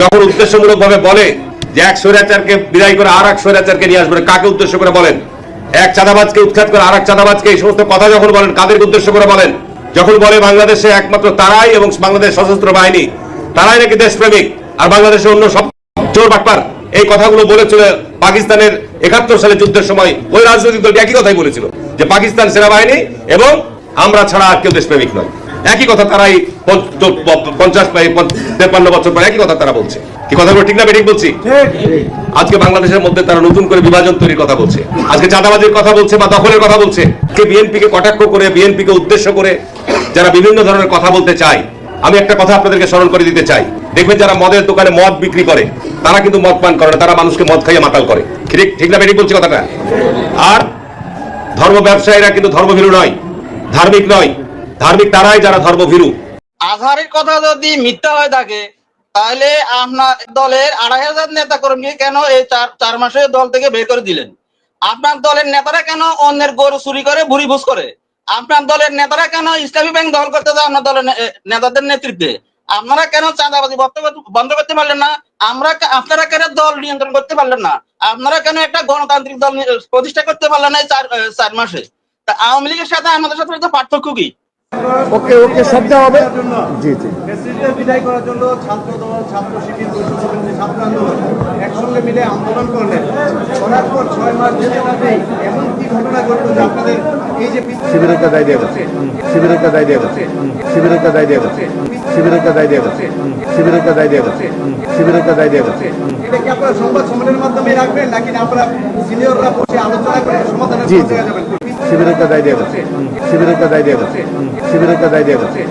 যখন উদ্দেশ্যমূলক ভাবে বলে যে এক স্বৈরাচারকে বিদায় করে আর এক স্বৈরাচারকে নিয়ে আসবে কাকে উদ্দেশ্য করে বলেন? এক চাঁদাবাজকে উৎখাত করে আর এক চাঁদাবাজকে এই সমস্ত কথা যখন বলেন, কাদেরকে উদ্দেশ্য করে বলেন? যখন বলে বাংলাদেশে একমাত্র তারাই এবং বাংলাদেশ সশস্ত্র বাহিনী, তারাই নাকি দেশপ্রেমিক? আর বাংলাদেশের অন্য সব চোর বাটপার? এই কথাগুলো বলেছিল পাকিস্তানের একাত্তর সালে যুদ্ধের সময় ওই রাজনৈতিক দলটি একই কথাই বলেছিল, যে পাকিস্তান সেনাবাহিনী এবং আমরা ছাড়া আর কেউ দেশপ্রেমিক নয়। একই কথা তারাই পঞ্চ- পঞ্চাশ তেপান্ন বছর পর একই কথা তারা বলছে। কি কথাগুলো ঠিক না ঠিক বলছি আজকে বাংলাদেশের মধ্যে তারা নতুন করে বিভাজন তৈরির কথা বলছে। আজকে চাঁদাবাজির কথা বলছে বা দখলের কথা বলছে। কে বিএনপি কে কটাক্ষ করে বিএনপি কে উদ্দেশ্য করে যারা বিভিন্ন ধরনের কথা বলতে চায় আমি একটা কথা আপনাদেরকে স্মরণ করে দিতে চাই। দেখবেন যারা মদের দোকানে মদ বিক্রি করে তারা কিন্তু মদ পান করে না তারা মানুষকে মদ খাইয়ে মাতাল করে। ঠিক ঠিক না বেরিয়ে বলছি কথাটা? আর ধর্ম ব্যবসায়ীরা কিন্তু ধর্মভীরু নয় ধার্মিক নয় ধার্মিক তারাই যারা ধর্মভীরু। আজহারের কথা যদি মিথ্যা হয়ে থাকে, তাহলে আপনার দলের আড়াই হাজার নেতা কর্মী কেন এই চার চার মাসে দল থেকে বের করে দিলেন? আপনার দলের নেতারা কেন অন্যের গরু চুরি করে ভুরি ভুস করে? আপনার দলের নেতারা কেন ইসলামী ব্যাংক দল করতে যায় আপনার দলের নেতাদের নেতৃত্বে? আপনারা কেন চাঁদাবাজি বন্ধ করতে- পারলেন না? আমরা আপনারা কেন দল নিয়ন্ত্রণ করতে পারলেন না? আপনারা কেন একটা গণতান্ত্রিক দল প্রতিষ্ঠা করতে পারলেন না চার চার মাসে? তা আওয়ামী লীগের সাথে আমাদের সাথে পার্থক্য কি? ওকে ওকে, সব দেওয়া হবে? জি জি। বিদায় করার জন্য ছাত্র দল, ছাত্র শিবির ছাত্র আন্দোলন একসঙ্গে মিলে আন্দোলন করলেন। করার পর ছয় মাস যেতে এমন কি ঘটনা ঘটল যে আপনাদের শিবিরের দায় শিবিরের দায় হচ্ছে শিবিরের দায় শিবিরের দায় হচ্ছে শিবিরের দায় শিবিরের দায় দেওয়া হচ্ছে এটা কি আপনারা সংবাদ সম্মেলনের মাধ্যমে রাখবেন নাকি আপনারা সিনিয়ররা বসে আলোচনা করে সমাধানের জি শিবিরের দায় দেওয়া হচ্ছে শিবিরের দায় দেওয়া হচ্ছে শিবিরের দায় দেওয়া হচ্ছে